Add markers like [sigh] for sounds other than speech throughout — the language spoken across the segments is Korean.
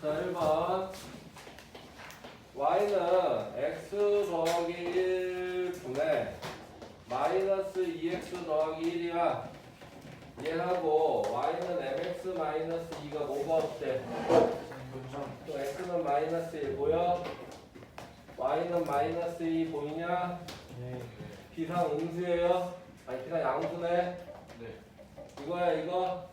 자, 1번. y는 x 더하기 1분의 마이너스 2x 더하기 1이야. 얘하고 y는 mx 마이너스 2가 뭐가 없대? 또 x는 마이너스 1 보여? y는 마이너스 2 보이냐? 네. 비상 음수예요? 아니 비상 양수네? 네. 이거야 이거?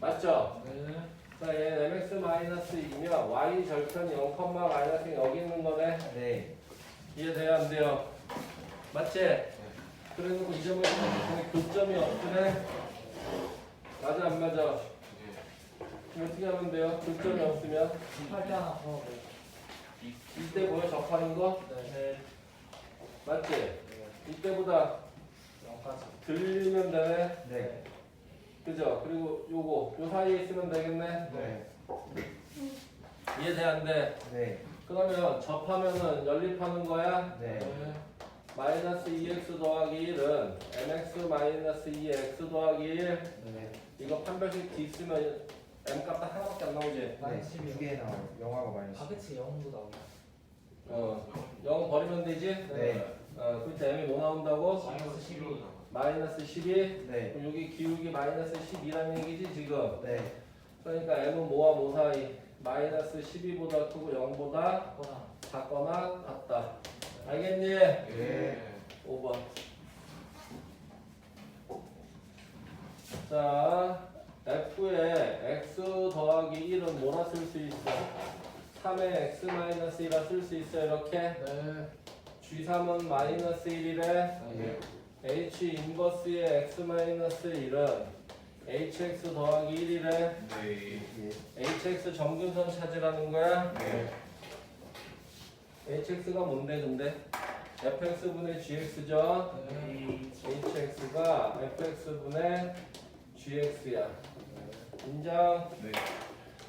맞죠? 네. 자, 얘 mx 마이너스 2면 y 절편 0, 마이너스 1 여기 있는 거네. 네. 이해돼요 안 돼요? 맞지? 그래놓고 이 점을 중에 교점이 없으네. 맞아 안 맞아? 네. 그럼 어떻게 하면 돼요? 교점이 없으면 팔때 하나 더. 이때 보여 접하는 거? 네. 맞지? 네. 이때보다 영까지. 들리면 되네. 네. 그죠? 그리고 요거 요 사이에 있으면 되겠네. 네. 이해돼 안 돼? 네. 그러면 접하면은 연립하는 거야? 네. 마이너스 2x 더하기 1은 mx 마이너스 2x 더하기 1 네. 이거 판별식 D 쓰면 m 값 딱 하나밖에 안 나오지? 네. 두개 나와요. 영화가 많이. 아 그치 영도 나오네 어, 0 버리면 되지? 네. 어, 그때 m이 뭐 나온다고? 마이너스 12 마이너스 12 네. 그럼 여기 기울기 마이너스 12라는 얘기지 지금 네. 그러니까 m은 뭐와 뭐 사이? 마이너스 12보다 크고 0보다 거나 작거나 같다 알겠니? 네. 5번 자 f에 x 더하기 1은 뭐라 쓸 수 있어? 3에 x 마이너스 1라 쓸 수 있어 이렇게 네 g3은 마이너스 1이래 네. H 인버스의 x 마이너스 1은 hx 더하기 1이래 네. hx 정근선 찾으라는 거야 네. hx가 뭔데 근데? fx분의 gx죠 네. hx가 fx분의 gx야. 인정? 네.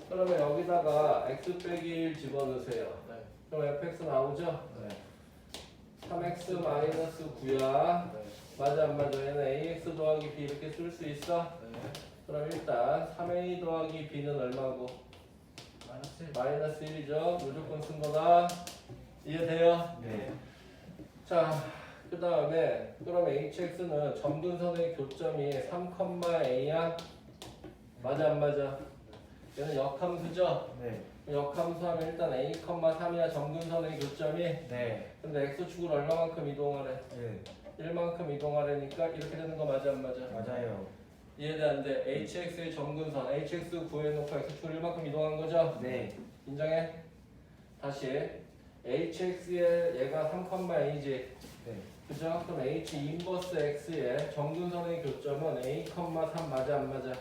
그러면 여기다가 x 빼기 1 집어넣으세요. 네. 그럼 fx 나오죠? 네. 3x 마이너스 9야. 네. 맞아 안 맞아? 얘는 ax 더하기 b 이렇게 쓸 수 있어? 네. 그럼 일단 3a 더하기 b는 얼마고? 마이너스 1 마이너스 1이죠? 무조건 쓴 거다. 이해돼요? 네. 자, 그 다음에 그럼 hx는 점근선의 교점이 3,a야? 맞아 안 맞아? 얘는 역함수죠? 네. 역함수 하면 일단 a, 3이야 점근선의 교점이 네. 근데 x축을 얼마만큼 이동하래? 네. 1만큼 이동하려니까 이렇게 되는 거 맞아 안 맞아? 맞아요. 돼? hx의 점근선 hx 구해놓고 x축을 1만큼 이동한 거죠? 네. 인정해? 다시 hx의 얘가 3,a지 네. 그죠? 그럼 h 인버스 x의 정근선의 교점은 a, 3 맞아 안 맞아?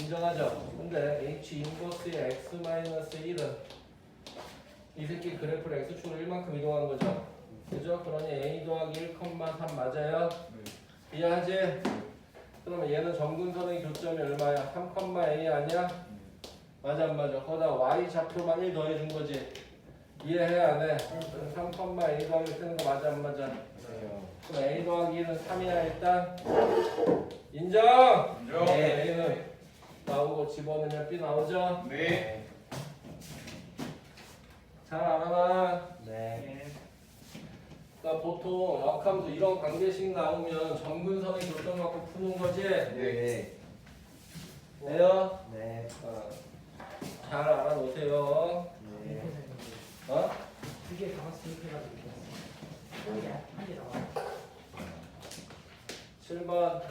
인정하죠? 근데 h 인버스의 x 마이너스 1은 이 새끼 그래프를 x축으로 1만큼 이동한 거죠? 그죠? 그러니 a 더하기 1, 3 맞아요? 이해하지? 그러면 얘는 정근선의 교점이 얼마야? 3, a 아니야? 맞아 안 맞아? 거기다 y 좌표만 1 더해준 거지? 이해해 안 해? 3, a 더하기 쓰는 거 맞아 안 맞아? 맞아요. 그럼 A 더하기 1은 3이야 일단 인정! 인정. 네, A는 나오고 집어넣으면 B 나오죠? 네. 잘 알아봐 네. 그러니까 보통 역함수 이런 관계식 나오면 정근선의 교점 갖고 푸는 거지? 네. 네요? 네. 어. 잘 알아놓으세요 네. 어? 두개 다 같이 이렇게 해가지고 한개 나와 7번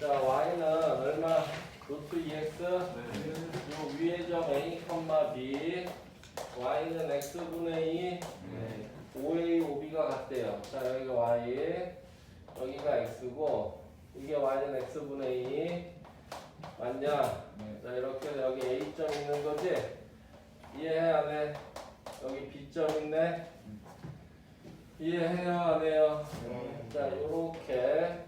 자 Y는 얼마? 루트 2x 요 위에 점 A, B Y는 X분의 2 네. 5A, 5B가 같대요. 자, 여기가 Y, 여기가 X고, 이게 Y는 X분의 2. 맞냐? 자, 이렇게 해서 여기 A점 있는 거지? 이해해, 안 해? 여기 B점 있네? 이해해요, 안 해요? 자, 요렇게,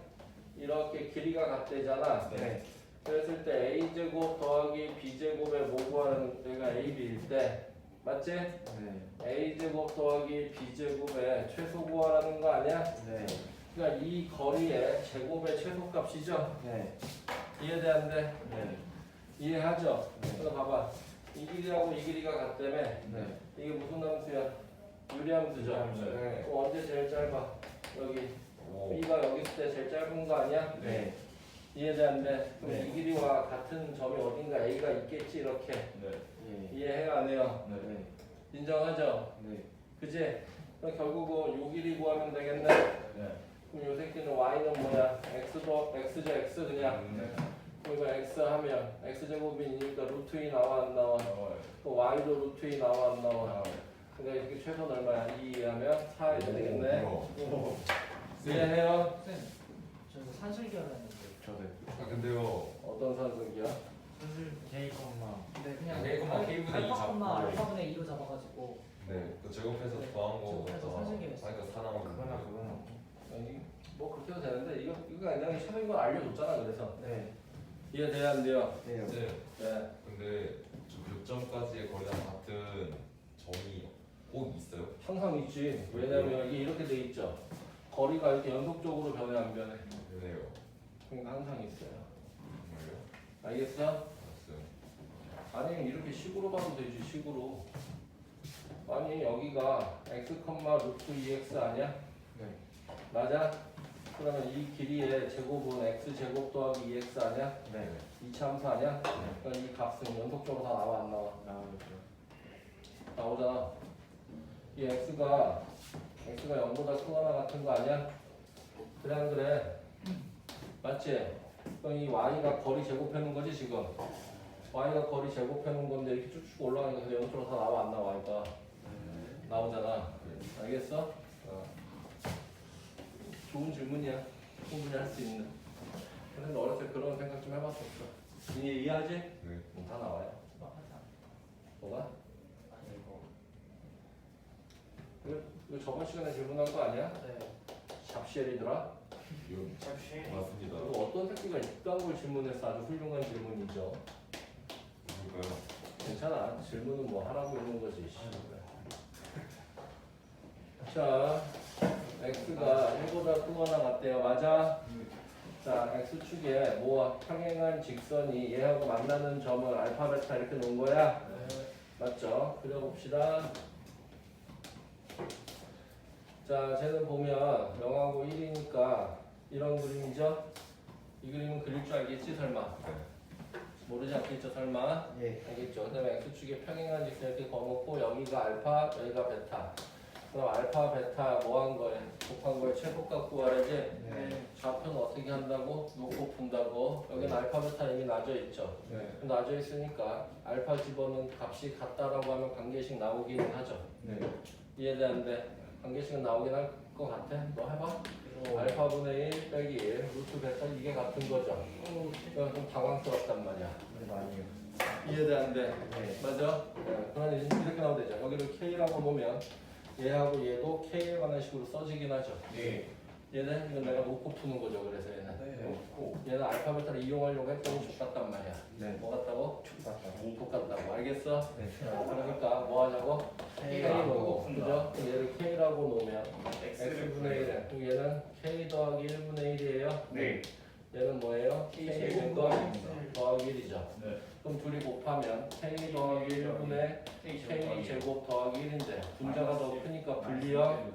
이렇게 길이가 같대잖아. 네. 그랬을 때 A제곱 더하기 B제곱의 뭐 구하는 얘가 AB일 때, 맞지? 네. a제곱 더하기 b제곱의 최소 구하라는 거 아니야? 네. 그러니까 이 거리의 제곱의 최소값이죠? 네. 돼? 네. 이해하죠? 네. 그래서 봐봐 이 길이하고 이 길이가 같다며 네. 이게 무슨 함수야? 유리함수죠? 네. 그럼 언제 제일 짧아? 여기 오. B가 여기 있을 때 제일 짧은 거 아니야? 네. 이해되는데 그럼 네. 이 길이와 같은 점이 어딘가 A가 있겠지 이렇게 네. 예. 이해해요 안 해요? 네. 인정하죠? 네. 그지? 그럼 결국은 요 길이 구하면 되겠네 네. 그럼 요 새끼는 Y는 뭐야? X도 X죠 X 그냥 네. 그럼 이거 X 하면 X제곱이니까 루트 2 나와 안 나와? 나와요. 또 Y도 루트 2 나와 안 나와? 나와요. 그러니까 이렇게 최소는 얼마야? 2 하면 4 해도 되겠네 오. 이해해요? 쌤, 저 이거 산술기하라 했는데 저도. 아 근데요 어떤 산술기야? 산술 K 콤마. 근데 그냥 K 콤마 K분의 이 알파 콤마 잡고. 알파분의 2로 잡아가지고 네 그 제곱해서 더한 거 제곱해서 선생님이 하니까 4 그거나 나오는데 그거나. 아니 뭐 그렇게 해도 되는데 이거 이거 그냥 최소인 걸 알려줬잖아 그래서 네. 이해 돼야 안 돼요? 돼요. 네 네. 근데 저 교점까지의 거리랑 같은 점이 꼭 있어요? 항상 있지. 왜냐면 이게 이렇게 돼 있죠. 거리가 이렇게 연속적으로 변해 안 변해? 네요 그러니까 항상 있어요. 정말요? 알겠어? 아니면 이렇게 식으로 봐도 되지 식으로. 아니 여기가 x, 루트 2x 아니야? 네. 맞아? 그러면 이 길이의 제곱은 x 제곱 더하기 2x 아니야? 네. 이차 함수 아니야? 그럼 이 값은 연속적으로 다 나와 안 나와? 나오죠. 나오잖아. 이 x가 x가 0보다 크거나 같은 거 아니야? 그래 안 그래? 맞지? 그럼 이 y가 거리 제곱해 놓은 거지 지금. Y가 거리 제곱해 놓은 건데 이렇게 쭉쭉 올라가니까 근데 0으로 다 나와 안 나와 y가 나오잖아. 알겠어? 어. 좋은 질문이야. 충분히 할 수 있는. 근데 어렸을 때 그런 생각 좀 해봤었어. 이해 이해하지? 네 음, 다 나와요. 뭐가? 이거, 이거 저번 시간에 질문한 거 아니야? 네. 샵시엘이더라? 이거 맞습니다 이거 어떤 새끼가 이딴 걸 질문해서 아주 훌륭한 질문이죠. 그러니까요 괜찮아. 질문은 뭐 하라고 있는 거지. 씨. [laughs] 자, x가 1보다 크거나 같대요. 맞아? 자, x축에 뭐 평행한 직선이 얘하고 만나는 점을 알파, 베타 이렇게 놓은 거야? 맞죠? 그려봅시다. 자, 쟤는 보면 0하고 1이니까 이런 그림이죠? 이 그림은 그릴 줄 알겠지, 설마? 모르지 않겠죠, 설마? 예. 알겠죠? 그 다음에 x축에 평행한 직선 이렇게 거놓고 여기가 알파, 여기가 베타. 그럼 알파, 베타 뭐 한 거에? 곱한 거에 최고값 구하래지? 네. 좌표는 어떻게 한다고? 놓고 푼다고? 여기는 알파, 베타 이미 나져 있죠? 네. 나져 있으니까 알파 집어넣은 값이 같다라고 하면 관계식 나오기는 하죠. 네. 이해되는데 관계식은 나오긴 할 것 같아. 뭐 해봐. 알파분의 1 빼기 1 루트 베타 이게 같은 거죠. 그럼 좀 당황스럽단 말이야. 네, 많이요. 이해되는데 네. 맞아? 네. 그러면 이렇게 나오면 되죠. 여기를 K라고 보면 얘하고 얘도 K에 관한 식으로 써지긴 하죠. 네. 얘는 이건 내가 놓고 푸는 거죠. 그래서 얘는 네. 얘는 알파 베타를 이용하려고 했더니 족같단 말이야. 네. 뭐 같다고? 맞다. 족같다고. 알겠어? 네. 어, 그러니까 뭐 하냐고? K K라고 놓고 푼다. 그죠? 그럼 얘를 K라고 놓으면 X분의 1 그럼 얘는 K 더하기 1분의 1이에요? 네. 얘는 뭐예요? K 제곱 더하기 1이죠 네. 그럼 둘이 곱하면 K 더하기 1분의 K 제곱 더하기 1인데 분자가 더 크니까 분리형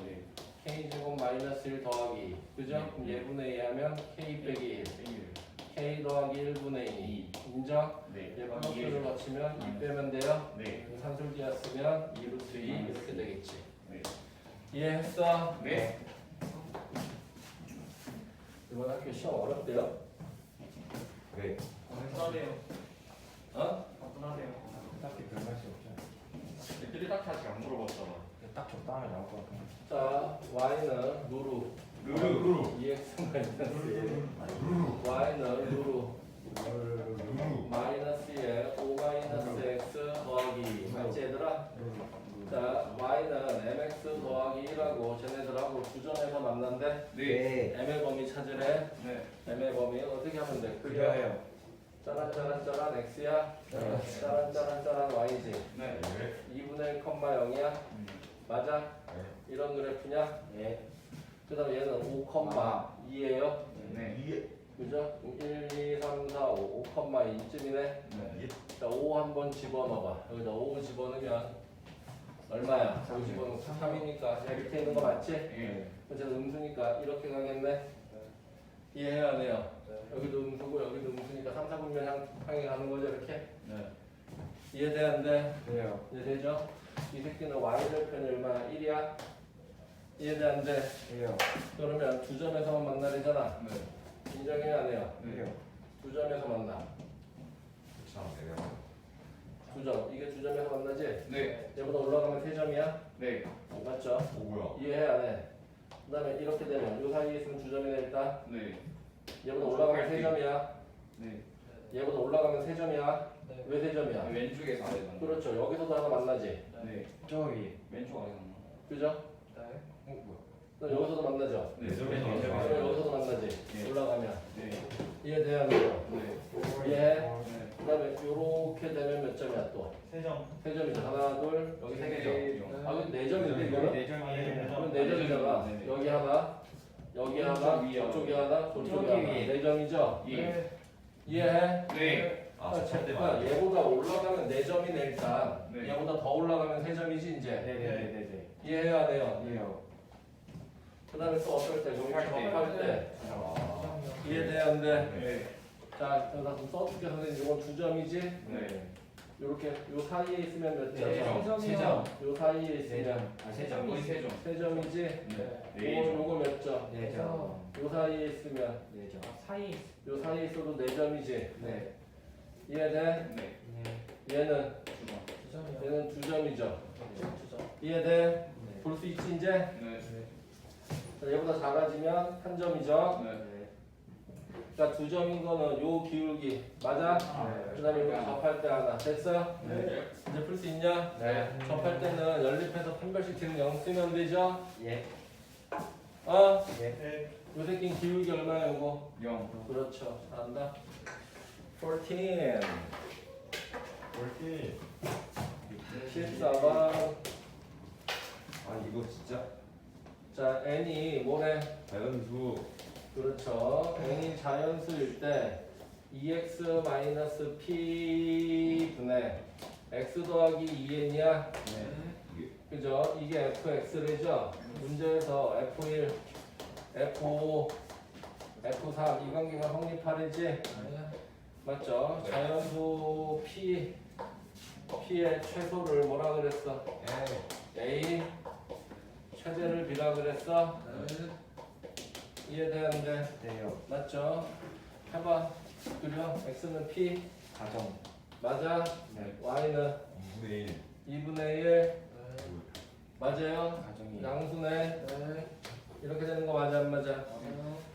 K 제곱 마이너스 1 더하기 그죠? 그럼 얘분의 2 하면 K 빼기 1 K 더하기 1분의 2 인정? 네. 얘 플러스를 거치면 2 빼면 돼요? 네. 산술기였으면 2 루트 2 이렇게 되겠지 네. 이해했어? 네. 이번 학교 시험 어렵대요? 네. 어? 감사해요. 딱히 별 말씀 없죠. 애들이 딱히 아직 안 물어봤잖아. 딱 적당하게 나올 것 같아요. 자, y는 루루 루루 2x 마이너스 1 y는 루루 루루 마이너스 1 5 마이너스 x 더하기 맞지 얘들아? 자, y는 mx 더하기 1하고 쟤네들하고 구전해서 만난대 네. m의 범위 찾으래 네. m의 범위 어떻게 하면 돼? 그려요. 짜란 짜란 짜란 x야 네. 짜란 짜란 짜란 y지 네. 2분의 1, 0야 맞아? 네. 이런 그래프냐? 예. 그 다음 에 얘는 5, 2예요 네. 이게 그죠? 1, 2, 3, 4, 5, 5,2쯤이네. 네. 자, 5 한번 집어넣어봐. 여기다 5 집어넣으면 얼마야? 5 집어넣으면 3이니까 밑에 있는 거 맞지? 예. 어쨌든 음수니까 이렇게 가겠네. 이해해야 안해 요? 여기도 음수고 여기도 음수니까 3, 4분면 향, 향해 가는 거죠 이렇게? 네. 이해돼 안 돼? 돼요. 이해되죠? 이 새끼는 y절편이 얼마야? 1이야? 이해돼 안 돼? 돼요. 그러면 두 점에서만 만나래잖아. 네. 인정해야 안 해요? 돼요. 두 점에서 만나. 참 애매하네. 두 점. 이게 두 점에서 만나지? 네. 얘보다 올라가면 세 점이야? 네. 맞죠? 오 뭐야? 이해해 안 해? 그 다음에 이렇게 되면 요 사이에 있으면 두 점이네 일단. 네. 얘보다 올라가면 세 점이야. 네. 얘보다 올라가면 세 점이야. 네. 왜 세 점이야? 왼쪽에서 아래만. 그렇죠. 여기서도 하나 만나지. 네. 저기. 왼쪽 아래만. 그죠? 네. 어 뭐야? 그럼 여기서도 만나죠. 네. 네. 그럼 네. 여기서도 만나지. 네. 올라가면. 네. 이해돼야 안 돼요? 네. 이해해? 네. 그 다음에 요렇게 되면 몇 점이야 또? 세 점. 세 점이죠. 하나, 둘, 여기 세 개. 점. 아, 그럼 네 점인데 이거는? 내점이에요. 그럼 네 점이잖아. 네, 네. 여기 하나, 여기 하나, 위에 저쪽에 하나. 하나, 저쪽에 저기 하나. 위에. 네 점이죠? 예. 이해해? 네. 아 아, 저때 자, 말. 얘보다 올라가면 네 점이네 일단. 네. 얘보다 더 올라가면 세 점이지 이제. 네네네네. 이해해야 돼요. 돼요. 그 다음에 또 어떨 때? 여기 접할 때. 접할 때. 아. 이해돼야 안 돼? 네. 자, 여기다 좀 써줄게 선생님. 이건 두 점이지? 네. 요렇게 요 사이에 있으면 몇네 점? 점. 세 점. 요 사이에 네 있으면 점. 아, 세 점. 거의 세 점. 세 점이지? 네. 요거 네. 요거 몇 점? 네 점. 요 사이에 있으면 네 점. 아, 사이 요 사이에 있어도 네 점이지? 네. 이해돼? 네. 네. 얘는 두 점. 두 점이요. 얘는 두 점이죠? 두 점. 이해돼? 네. 볼 수 있지 이제? 네. 자, 얘보다 작아지면 한 점이죠? 네. 네. 그러니까 두 점인 거는 요 기울기 맞아? 그 다음에 이거 접할 때 하나 됐어? 네. 이제 풀 수 있냐? 네. 접할 때는 연립해서 판별식 지금 0 쓰면 되죠? 예. 어? 예. 요 새끼는 기울기 얼마야 이거? 영. 그렇죠 잘한다 14 옳지. 14번 아 이거 진짜 자 n이 뭐래? 자연수. 그렇죠 n이 자연수일 때 E 2x p 분의 x 더하기 2n이야 네. 그죠? 이게 fx래죠? 문제에서 f1, f5, f3 이 관계가 성립하래지? 맞죠? 네. 자연수 p p의 최소를 뭐라 그랬어? 에. a 최대를 b라 그랬어? 이해되는데 돼요. 맞죠? 해봐 그려 x는 p 가정. 맞아? 네. y는 2분의 1. 2분의 1 맞아요? 가정이. 양수네 이렇게 되는 거 맞아 안 맞아?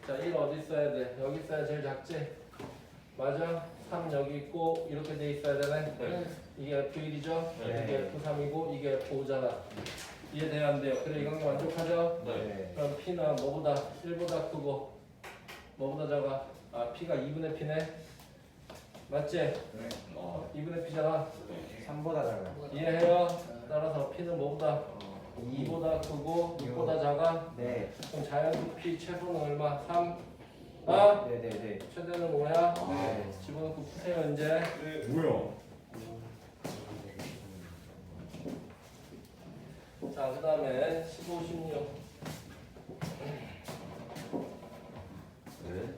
자, 1 어디 있어야 돼? 여기 있어야 제일 작지? 맞아? 3 여기 있고 이렇게 돼 있어야 되네? 네. 이게 F1이죠? 네. 이게 F3이고 이게 F5잖아 이해돼야 안 돼요? 그래 이 관계 만족하죠? 네. 그럼 P는 뭐보다 1보다 크고 뭐보다 작아? 아 P가 2분의 P네? 맞지? 네. 어. 2분의 P잖아 3보다 작아요. 이해해요? 따라서 P는 뭐보다? 어, 2보다 크고 6보다 작아? 네. 그럼 자연수 P 최소는 얼마? 3? 아? 네네네. 최대는 뭐야? 네. 집어넣고 푸세요 이제 뭐야? 자 그 다음에 15, 16 네.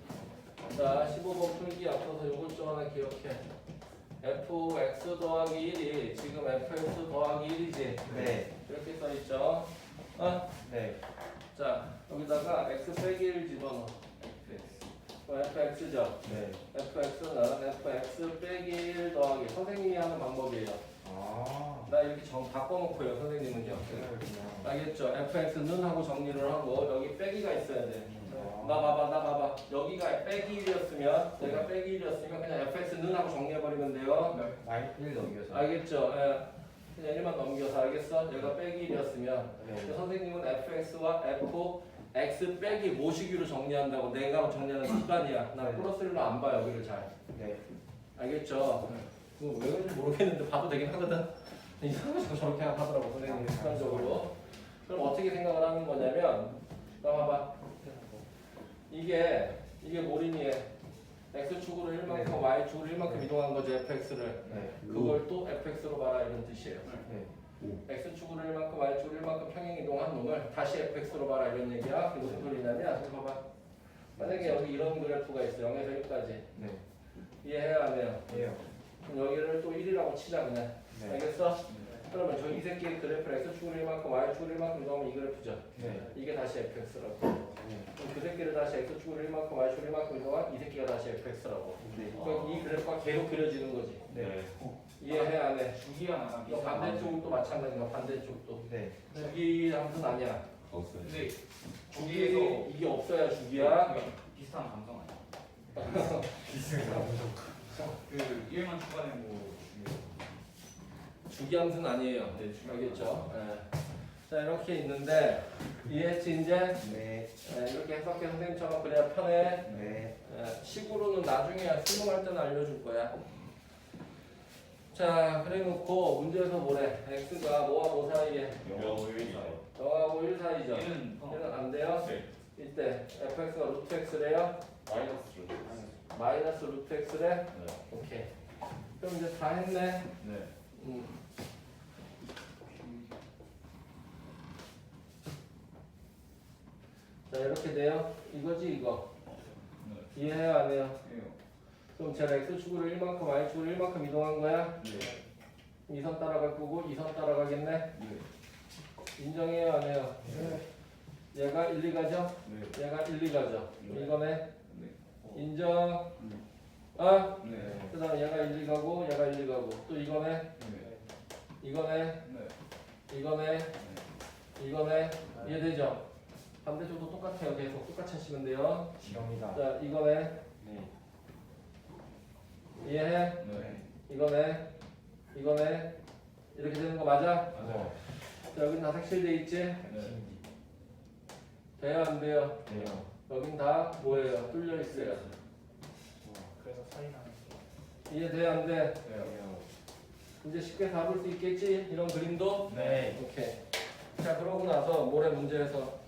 자 15번 풀기 앞서서 요것 좀 하나 기억해 fx 더하기 1이 지금 fx 더하기 1이지 네. 이렇게 써있죠 어? 네. 자 여기다가 x 빼기 1 집어넣어 그럼 fx죠 네. fx는 fx 빼기 1 더하기 선생님이 하는 방법이에요 아. 나 이렇게 정 바꿔놓고요 선생님은요 그렇구나. 알겠죠? fx는 하고 정리를 하고 여기 빼기가 있어야 돼. 아. 나 봐봐, 나 봐봐. 여기가 빼기 1이었으면 내가 빼기 1이었으면 그냥 fx는 하고 정리해버리면 돼요. 마이 1 넘겨서. 알겠죠? 예. 그냥 1만 넘겨서 알겠어? 얘가 빼기 1이었으면 네. 선생님은 fx와 f x 빼기 모시기로 정리한다고 내가 정리하는 습관이야. 나 네. 플러스 1로 안 봐요, 여기를 잘. 네. 알겠죠? 그거 왜 그런지 모르겠는데 봐도 되긴 하거든. 이상하게 저렇게 하더라고 선생님이 습관적으로. 그럼 어떻게 생각을 하는 거냐면, 나 봐봐. 이게 이게 모리니에 x축으로 1만큼 y축으로 1만큼 이동한 거지 fx를. 네. 그걸 또 fx로 봐라 이런 뜻이에요. 네. x축으로 1만큼 y축으로 1만큼 평행 이동한 놈을 다시 fx로 봐라 이런 얘기야. 그게 무슨 소리냐면 이거 봐봐 만약에 여기 이런 그래프가 있어 0에서 1까지. 네. 이해해야 안 해요. 해요. 그럼 여기를 또 1이라고 치자 그냥 네. 알겠어? 그러면 저 이 새끼의 그래프를 x축으로 1만큼 y축으로 1만큼 이동하면 이 그래프죠 네. 이게 다시 fx라고 네. 그럼 그 새끼를 다시 x축으로 1만큼 y축으로 1만큼 이동한 이 새끼가 다시 fx라고 네. 그러니까 이 그래프가 계속 그려지는 거지 네. 이해해 안 해? 주기가 나랑 이거 반대쪽도 마찬가지야 반대쪽도 네. 주기 함수는 아니야 없어요. 근데 주기 주기에서 이게 없어야 주기야 비슷한 감성 아니야? [laughs] 그 1만 추가된 거 주기 주기 함수는 아니에요 네, 주기 알겠죠? 예. 자 이렇게 있는데 이해했지 이제? 네. 예, 이렇게 해석해 선생님처럼 그래야 편해 네. 예, 식으로는 나중에 수능할 때는 알려줄 거야 자 그래 놓고 문제에서 뭐래 x가 뭐와 뭐 사이에 영어 1 0하고 1 사이죠 얘는 어, 얘는 안 돼요? 네. 이때 fx가 루트 x래요? 마이너스 줄. 마이너스 루트 x래? 네. 오케이 그럼 이제 다 했네 네. 음. 자 이렇게 돼요 이거지 이거 네. 이해해요 안 해요? 해요. 그럼 제가 x축으로 1만큼 y축으로 1만큼 이동한 거야? 네. 2선 따라갈 거고 2선 따라가겠네? 네. 인정해요 안 해요? 얘가 1, 2가죠? 네. 얘가 1, 2가죠? 네. 이거네? 네. 인정? 네. 어? 네. 그 다음 얘가 1, 2가고 얘가 1, 2가고 또 이거네? 네. 이거네? 네. 이거네? 이거네? 이해되죠? 반대쪽도 똑같아요 계속 똑같이 하시면 돼요 실험이다. 자 이거네? 네. 이해해? 네. 이거네? 이거네? 이렇게 되는 거 맞아? 맞아요. 자 여긴 다 색칠돼 있지? 네. 돼요 안 돼요? 네요. 여긴 다 뭐예요? 뚫려 있어요 그래서 차이 나는 거. 이해돼요 안 돼? 네. 네요. 이제 쉽게 잡을 수 있겠지? 이런 그림도? 네. 오케이 자 그러고 나서 모레 문제에서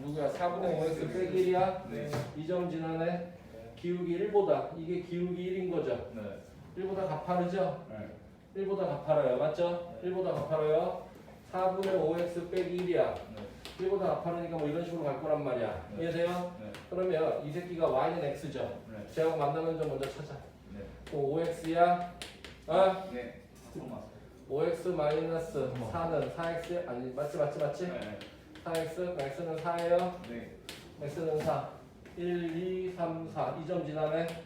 누구야? 4분의 5x 빼기 1이야? 네. 2점 지나네 기울기 1보다 이게 기울기 1인 거죠 네. 1보다 가파르죠? 네. 1보다 가파라요 맞죠? 1보다 가파라요 4분의 5x 빼기 1이야 네. 1보다 가파르니까 뭐 이런 식으로 갈 거란 말이야 네. 이해돼요? 네. 그러면 이 새끼가 y는 x죠 네. 제하고 만나는 점 먼저 찾아 네. 그럼 5x야 어? 네. 잠깐만. 5x 마이너스 4는 4x 아니 맞지 맞지 맞지? 네. 4x x는 4예요 네. x는 4 1, 2, 3, 4 2점 지나네 네.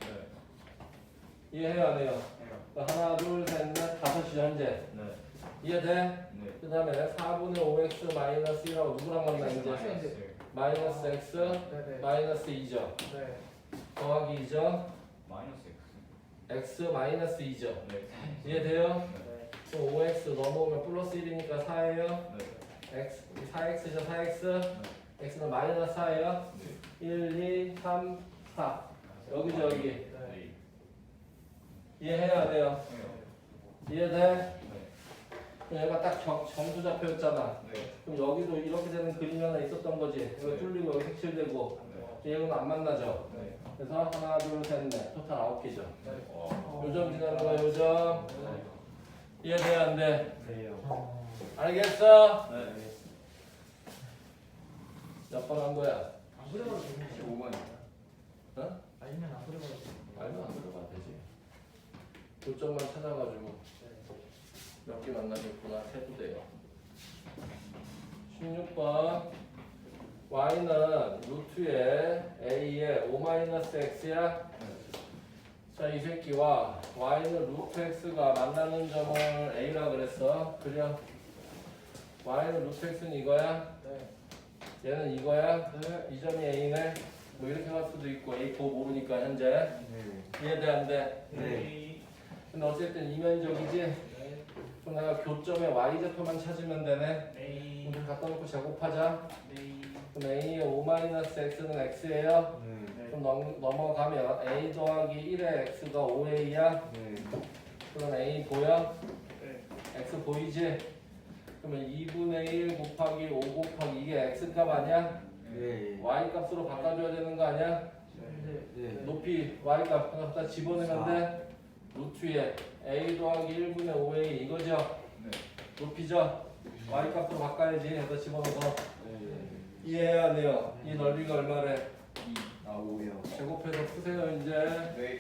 이해해요 안 해요? 해요. 하나 둘 셋 넷 다섯이죠 현재 네. 이해돼? 네. 그 다음에 4분의 5x 마이너스 1하고 누구랑 만나 이제? 마이너스 x 네네. 마이너스 2죠 네. 더하기 2죠 마이너스 x X. 마이너스 2죠 네. 이해돼요? 네. 그럼 5x 넘어오면 플러스 1이니까 4예요 네. X 4x죠 4x x는 마이너스 4예요 네. 1, 2, 3, 4 여기죠 여기 네. 네. 이해해야 돼요 해요. 이해돼? 네. 그럼 얘가 딱 점, 점수 잡혀있잖아 네. 그럼 여기도 이렇게 되는 그림이 하나 있었던 거지 여기 네. 뚫리고 여기 색칠되고 네. 얘는 안 만나죠 네. 그래서 하나 둘셋넷 토탈 아홉 개죠 와. 요점 지나는 거야 요점 이해돼 안 돼? 네요. 알겠어? 네. 몇 번 한 거야? 안 그려봐도 되겠네. 15번이요. 어? 아니면 안 그려봐도 되겠네. 말도 안 들어가 되지 교점만 찾아가지고 몇 개 만나겠구나 세도 돼요 16번 y는 루트에 a에 5-x야 자 이 새끼와 y는 루트 x가 만나는 점을 a라 그랬어 그려 y는 루트 x는 이거야 네. 얘는 이거야 네. 이 점이 a네 뭐 이렇게 갈 수도 있고 a 도 모르니까 현재 네. 이해돼 안 돼? 네. 근데 어쨌든 이면적이지? 네. 그럼 내가 교점의 y좌표만 찾으면 되네 네. 이렇게 갖다 놓고 제곱하자 네. 그럼 a의 5-x는 x예요 네. 그럼 넘, 넘어가면 a 더하기 1의 x가 5a야 네. 그럼 a 보여? 네. x 보이지? 그러면 2분의 1 곱하기 5 곱하기 이게 x값 아니야? 네. y 값으로 바꿔줘야 되는 거 아니야? 네. 높이 y 값 그냥 갖다 집어넣으면 돼. 루트에 a 더하기 1분의 5a 이거죠? 네. 높이죠? y 값으로 바꿔야지. 여기다 집어넣어. 네. 이해해야 돼요. 이 네. 넓이가 얼마래? 아, 오요. 제곱해서 푸세요 이제. 네.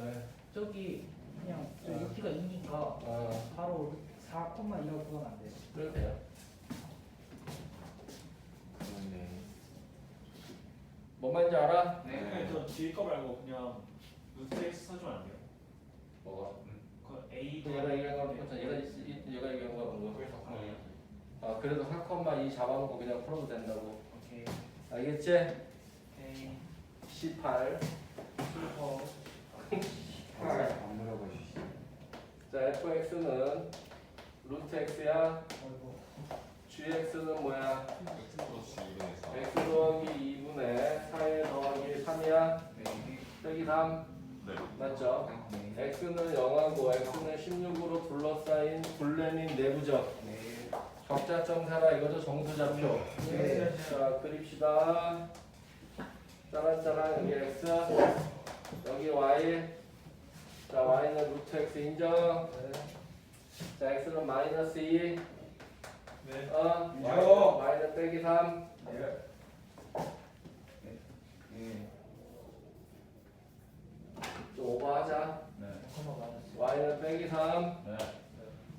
네. 저기 그냥 저 루트가 이니까 아, 바로 루트 4,2라고 구분 안 돼요. 그러게요. 그러네. 뭔 말인지 알아? 네. 네. 저 뒤에 거 말고 그냥 루트 X 써주면 안 돼요? 뭐가? 음, 그 A 그 얘가 얘기한 거랑 똑같아. 얘가 있- 있- 얘가 얘기한 거랑 뭔가. 그래서 그냥 네. 아 그래도 4,2 잡아먹고 그냥 풀어도 된다고. 오케이 알겠지? A 18. 슈퍼 안 물어보시죠. 자, fx는 루트 x야? Gx는 뭐야? X 플러스 2분의 4 x 더하기 2분의 4에 더하기 3이야? 네. 빼기 3 네. 맞죠? x는 0하고 x는 16으로 둘러싸인 굴레닌 내부적. 네 적자점 살아 이거죠 정수좌표. 네. 자 그립시다. 짜란짜란. 여기 x 여기 y. 자 y는 루트 x 인정 자 x는 마이너스 2 네. 어? 인정. y는 빼기 3좀 오버하자 네. 컴마 마이너스. y는 빼기 3 네.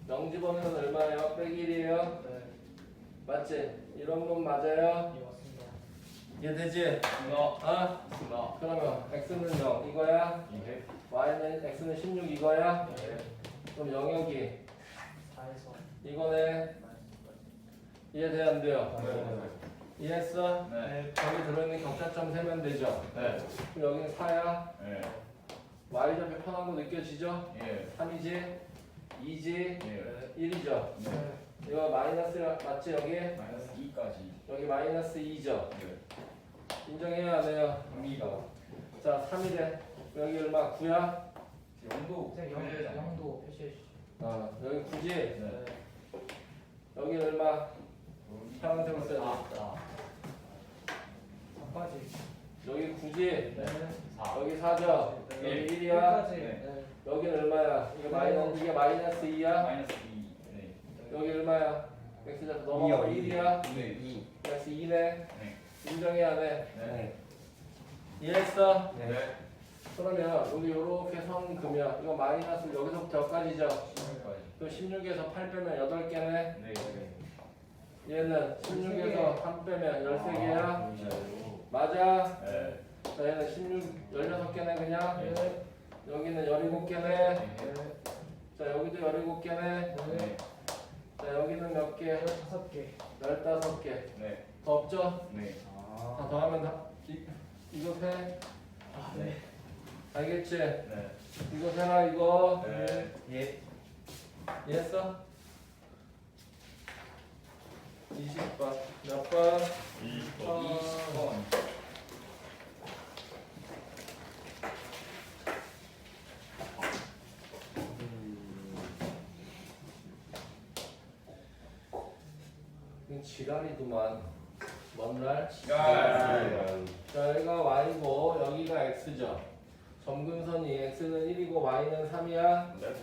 0 집어넣으면 얼마예요? 빼기 1이에요 네. 맞지? 이런 건 맞아요? 예, 맞습니다. 이해되지? 이거 아? 이거 그러면 x는 0 이거야 이게 y는 x는 16 이거야 네. 그럼 영역이 4에서 이거네 마이너스. 이해돼 안 돼요? 네. 이해했어? 네. 여기 들어있는 격자점 세면 되죠? 네. 그럼 여기는 4야 네. y좌표 편한 거 느껴지죠? 예. 3이지 2지 예. 1이죠 네. 이거 마이너스 맞지 여기? 마이너스 2까지. 여기 마이너스 2죠 네. 인정해야 안 해요? 의미가 자 3이래 여기 얼마? 9야? 영도 선생님 영? 영도 표시해 주시죠. 어 여기 9지? 네. 여기 얼마? 파란색으로 써야 돼 아, 4까지. 여기 9지? 네. 4. 여기 4죠? 예. 여기 1이야? 네. 네. 네. 여기는 얼마야? 이게 마이너스, 이게 마이너스 2야? 마이너스 2. 네. 여기 얼마야? x좌표 넘어가면 1이야? 네. 2. x 2네? 네. 인정해야 안 해? 네. 이해했어? 네. 그러면 여기 요렇게 선 그면 이거 마이너스 여기서부터 여기까지죠? 여기까지. 그럼 16에서 8 빼면 8개네? 네. 얘는 16에서 3 빼면 13개야? 네. 맞아? 네. 자 얘는 16, 16개네 그냥? 네. 여기는 17개네? 네. 자 여기도 17개네? 네. 자 여기는 몇 개? 15개. 15개 네. 더 없죠? 네. 다 더하면 다 이, 이거 세? 아, 네. 알겠지? 네. 이거 세라 이거 네. 예 이해했어? 20번 몇 번? 2번 20번. 이건 지랄이구만 먼날 야. 자 여기가 y고 여기가 x죠 점근선 이 x는 1이고 y는 3이야 네.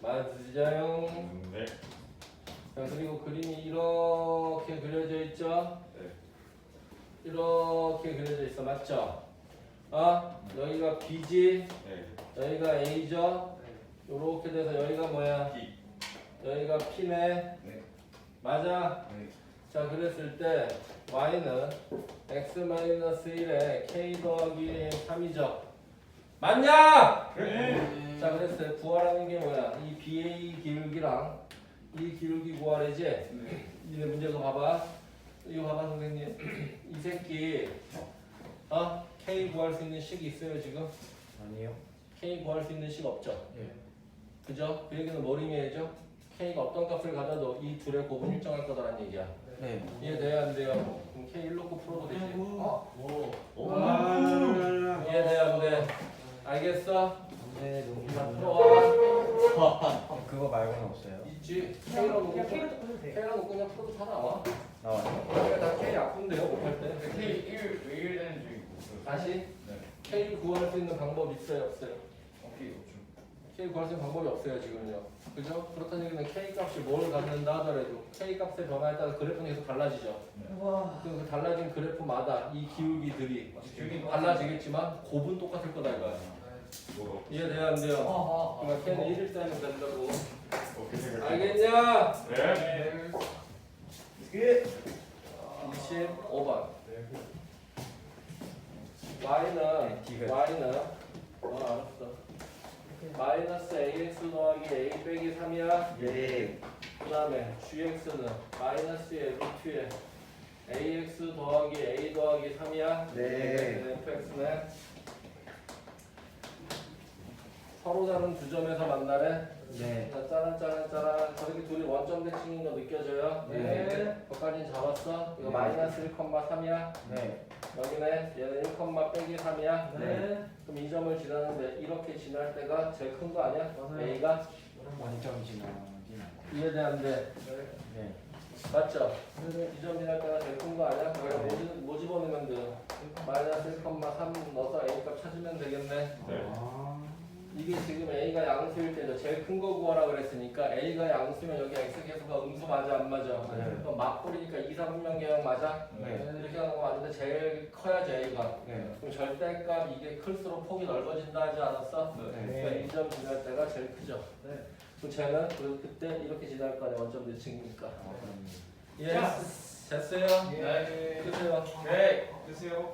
맞으자요 네. 자 그리고 그림이 이렇게 그려져 있죠 네. 이렇게 그려져 있어 맞죠? 어? 여기가 b지 네. 여기가 a죠 요렇게 돼서 여기가 뭐야? P. 여기가 p네 네. 맞아? 네. 자 그랬을 때 y는 x-1에 k 더하기 3이죠 맞냐? 네. 자 그랬을 때 구하라는 게 뭐야 이 BA 기울기랑 이 기울기 구하래지 네. 니네 문제 거 봐봐 이거 봐봐 선생님 [clears throat] 이 새끼 어? K 구할 수 있는 식이 있어요 지금? 아니요. K 구할 수 있는 식 없죠? 예. 그죠? 그 얘기는 뭘 의미해죠? K가 어떤 값을 가져도 이 둘의 곱은 일정할 거다라는 얘기야 네. 이해돼야 안 돼요? 그럼 K 1놓고 풀어도 되지 어? 오. 이해돼야 안 돼? 알겠어? 네, 자 너무 풀어와 그거 말고는 없어요. 있지? 그냥 K로 뜯어도 돼. K로 놓고 그냥 풀어도 다 나와 나와요. 그러니까 K 아픈데요 못할 때 K 1, 왜1 되는지 다시 네. K 구할 수 있는 방법 있어요 없어요? 오케이 없죠. K 구할 수 있는 방법이 없어요 지금요. 그죠? 그렇다는 얘기는 K 값이 뭘 갖는다 하더라도 K 값의 변화에 따라 그래프는 계속 달라지죠. 우와. 그 달라진 그래프마다 이 기울기들이 기울기 달라지겠지만 곱은 똑같을 거다 이거야. 뭐 이해돼요 안 돼요? 어허. 그러니까 K는 1일 때면 된다고. 오케이 생각. 알겠냐? 네. 25번. y는 D가- y는 넌 알았어. 마이너스 ax 더하기 a 빼기 3이야. 예. 그 다음에 gx는 마이너스의 루트에 ax 더하기 a 더하기 3이야. 네. fx네. 서로 다른 두 점에서 만나래. 네. 자, 짜란 짜란 짜란 저렇게 둘이 원점 대칭인 거 느껴져요? 네. 거기까지 잡았어? 이거 네. 마이너스 1,3이야? 네. 여기네 얘는 1, 빼기 3이야? 네. 그럼 이 점을 지나는데 이렇게 지날 때가 제일 큰 거 아니야? 맞아요. A가? 원점 않고. 이해되는데 네. 맞죠? 이 점 지날 때가 제일 큰 거 아니야? 그럼 뭐, 집- 뭐 집어넣으면 돼? 마이너스 1,3 넣어서 A값 찾으면 되겠네 네. 아. 이게 지금 A가 양수일 때죠 제일 큰 거 구하라 그랬으니까 A가 양수면 여기 X 계수가 음수 맞아 안 맞아? 네. 그럼 맞불이니까 2, 3 분명 계형 맞아? 네. 이렇게 하는 거 맞는데 제일 커야지 A가 네. 그럼 절대값 이게 클수록 폭이 넓어진다 하지 않았어? 그러니까 네. 2점 지날 때가 제일 크죠. 그럼 쟤는 그, 그때 이렇게 지날 거 아니야 원점 대칭이니까. 어, 그럼. 예. 됐어요? 네. 끝이요. 네. 드세요.